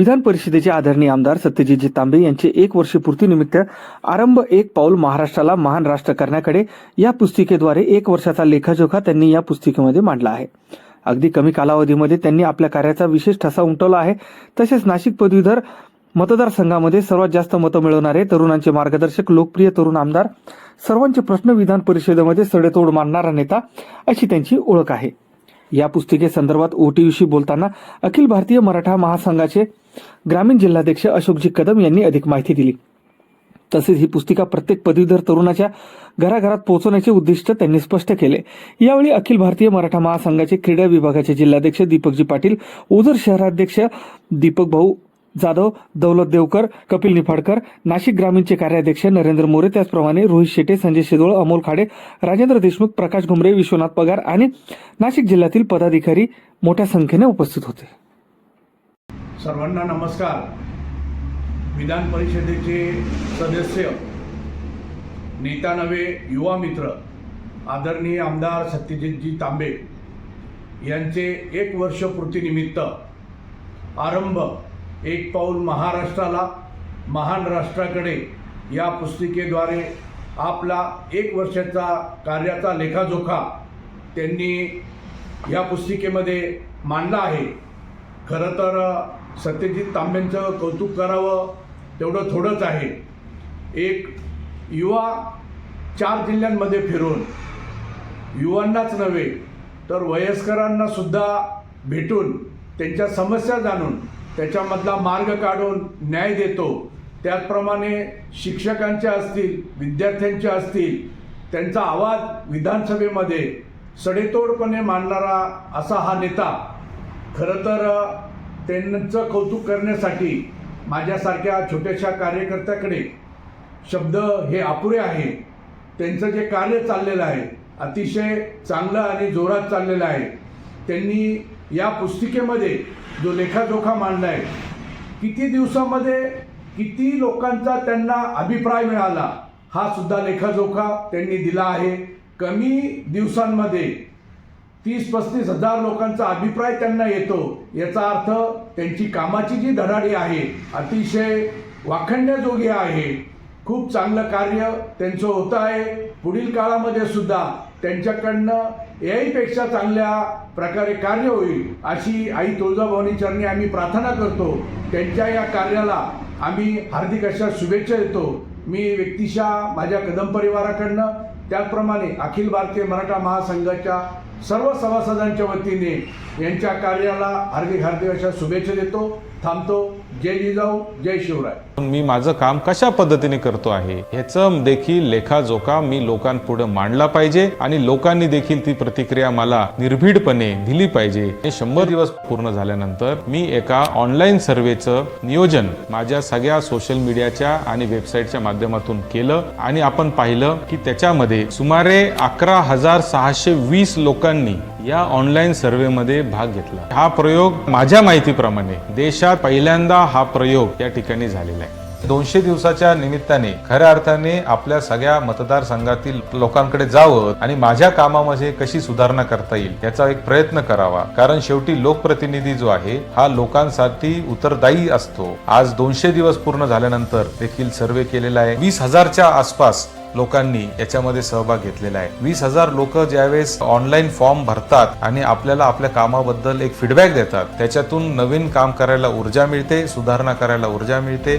विधान परिषदेचे आदरणीय आमदार सत्यजितजी तांबे यांचे एक वर्ष पूर्तीनिमित्त आरंभ एक पाऊल महाराष्ट्राला महान राष्ट्र करण्याकडे या पुस्तिकेद्वारे एक वर्षाचा लेखाजोखा त्यांनी या पुस्तिकेमध्ये मांडला आहे. अगदी कमी कालावधीमध्ये त्यांनी आपल्या कार्याचा विशेष ठसा उमटवला आहे. तसेच नाशिक पदवीधर मतदारसंघामध्ये सर्वात जास्त मतं मिळवणारे तरुणांचे मार्गदर्शक लोकप्रिय तरुण आमदार सर्वांचे प्रश्न विधान परिषदेमध्ये सडेतोड मांडणारा नेता अशी त्यांची ओळख आहे. या पुस्तिकेसंदर्भात ओटीयूशी बोलताना अखिल भारतीय मराठा महासंघाचे ग्रामीण जिल्हाध्यक्ष अशोकजी कदम यांनी अधिक माहिती दिली. तसेच ही पुस्तिका प्रत्येक पदवीधर तरुणाच्या घराघरात पोहोचवण्याचे उद्दिष्ट त्यांनी स्पष्ट केले. यावेळी अखिल भारतीय मराठा महासंघाचे क्रीडा विभागाचे जिल्हाध्यक्ष दीपकजी पाटील ओझर शहराध्यक्ष दीपक भाऊ जाधव दौलत देवकर कपिल निफाडकर नाशिक ग्रामीणचे कार्याध्यक्ष नरेंद्र मोरे त्याचप्रमाणे रोहित शेटे संजय शिदोळ अमोल खाडे राजेंद्र देशमुख प्रकाश घुमरे विश्वनाथ पगार आणि नाशिक जिल्ह्यातील पदाधिकारी मोठ्या संख्येने उपस्थित होते. सर्वांना नमस्कार. विधान परिषदेचे सदस्य नेता नवे युवा मित्र आदरणीय आमदार सत्यजितजी तांबे यांचे एक वर्ष पूर्तीनिमित्त आरंभ एक पाऊल महाराष्ट्राला महान राष्ट्राकडे या पुस्तिकेद्वारे आपला एक वर्षाचा कार्याचा लेखाजोखा त्यांनी या पुस्तिकेमध्ये मांडला आहे. खरं तर सत्यजित तांबेंचं कौतुक करावं तेवढं थोडंच आहे. एक युवा चार जिल्ह्यांमध्ये फिरून युवांनाच नव्हे तर वयस्करांना सुद्धा भेटून त्यांच्या समस्या जाणून त्याच्यामधला मार्ग काढून न्याय देतो. त्याचप्रमाणे शिक्षकांच्या असतील विद्यार्थ्यांच्या असतील त्यांचा आवाज विधानसभेमध्ये सडेतोडपणे मांडणारा असा हा नेता खरं तर त्यांचं कौतुक करण्यासाठी माझ्यासारख्या छोट्याशा कार्यकर्त्याकडे शब्द हे अपुरे आहे. त्यांचं जे कार्य चाललेलं आहे अतिशय चांगलं आणि जोरात चाललेलं आहे. त्यांनी या पुस्तिकेमध्ये जो लेखाजोखा मांडला आहे किती दिवसामध्ये किती लोकांचा त्यांना अभिप्राय मिळाला हा सुद्धा लेखाजोखा त्यांनी दिला आहे. कमी दिवसांमध्ये तीस पस्तीस हजार लोकांचा अभिप्राय त्यांना येतो. याचा अर्थ त्यांची कामाची जी धडाडी आहे अतिशय वाखण्याजोगी आहे. खूप चांगलं कार्य त्यांचं होतं आहे. पुढील काळामध्ये सुद्धा त्यांच्याकडनं याहीपेक्षा चांगल्या प्रकारे कार्य होईल अशी आई तुळजाभवानी चरणी आम्ही प्रार्थना करतो. त्यांच्या या कार्याला आम्ही हार्दिक अशा शुभेच्छा देतो. मी व्यक्तिशः माझ्या कदम परिवाराकडनं त्याचप्रमाणे अखिल भारतीय मराठा महासंघाच्या सर्व सभासदांच्या वतीने यांच्या कार्याला हार्दिक हार्दिक अशा शुभेच्छा देतो थांबतो. जय जिजाऊ जय शिवराय. मी माझं काम कशा पद्धतीने करतो आहे ह्याचं देखील लेखाजोखा मी लोकांपुढे मांडला पाहिजे आणि लोकांनी देखील ती प्रतिक्रिया मला निर्भीडपणे दिली पाहिजे. हे शंभर दिवस पूर्ण झाल्यानंतर मी एका ऑनलाईन सर्वेचं नियोजन माझ्या सगळ्या सोशल मीडियाच्या आणि वेबसाईटच्या माध्यमातून केलं आणि आपण पाहिलं की त्याच्यामध्ये सुमारे अकरा हजार सहाशे वीस लोकांनी या ऑनलाईन सर्वेमध्ये भाग घेतला. हा प्रयोग माझ्या माहितीप्रमाणे देशात पहिल्यांदा हा प्रयोग या ठिकाणी झालेला आहे. दोनशे दिवसाच्या निमित्ताने खऱ्या अर्थाने आपल्या सगळ्या मतदारसंघातील लोकांकडे जावं आणि माझ्या कामामध्ये कशी सुधारणा करता येईल याचा एक प्रयत्न करावा. कारण शेवटी लोकप्रतिनिधी जो आहे हा लोकांसाठी उत्तरदायी असतो. आज दोनशे दिवस पूर्ण झाल्यानंतर देखील सर्वे केलेला आहे. वीस हजारच्या आसपास लोकांनी याच्यामध्ये सहभाग घेतलेला आहे. वीस हजार लोक ज्यावेळेस ऑनलाईन फॉर्म भरतात आणि आपल्याला आपल्या कामाबद्दल एक फीडबॅक देतात त्याच्यातून नवीन काम करायला ऊर्जा मिळते सुधारणा करायला ऊर्जा मिळते.